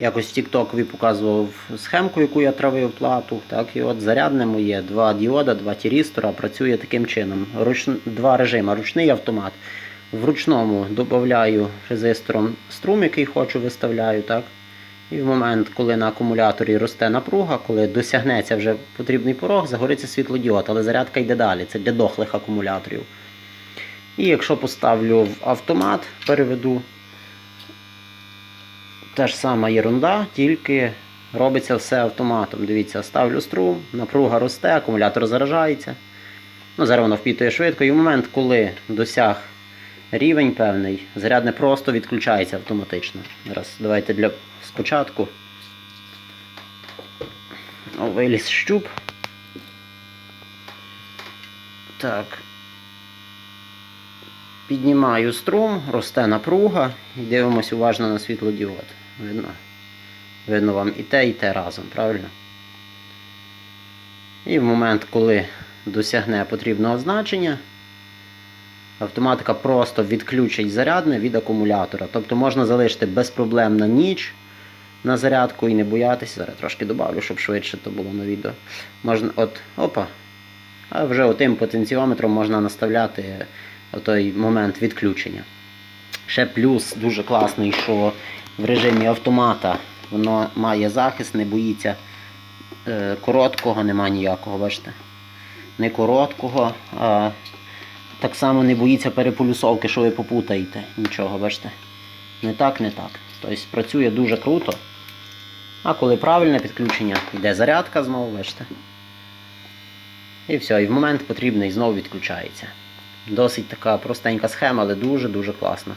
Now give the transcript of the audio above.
Якось Тіктокові показував схемку, яку я травив плату. Так, і от зарядне моє, два діода, два тірістора працює таким чином. Руч... Два режими, ручний автомат. В ручному додаю резистором струм, який хочу, виставляю. так. І в момент, коли на акумуляторі росте напруга, коли досягнеться вже потрібний порог, загориться світлодіод, але зарядка йде далі. Це для дохлих акумуляторів. І якщо поставлю в автомат, переведу, та ж сама єрунда, тільки робиться все автоматом. Дивіться, ставлю струм, напруга росте, акумулятор заражається. Ну, зараз воно впітує швидко. І в момент, коли досяг рівень певний, зарядне просто відключається автоматично. Зараз давайте для спочатку. Виліз щуп. Так. Піднімаю струм, росте напруга і дивимося уважно на світлодіод. Видно? Видно вам і те, і те разом, правильно? І в момент, коли досягне потрібного значення, автоматика просто відключить зарядне від акумулятора. Тобто можна залишити без проблем на ніч на зарядку і не боятися. Зараз трошки добавлю, щоб швидше то було на відео. Можна от, опа. А вже отим потенціометром можна наставляти той момент відключення. Ще плюс дуже класний, що в режимі автомата воно має захист, не боїться е, короткого, нема ніякого, бачите? Не короткого, а так само не боїться переполюсовки, що ви попутаєте. Нічого, бачите? Не так, не так. Тобто працює дуже круто. А коли правильне підключення, йде зарядка знову, бачите? І все, і в момент потрібний знову відключається. Досить така простенька схема, але дуже-дуже класна.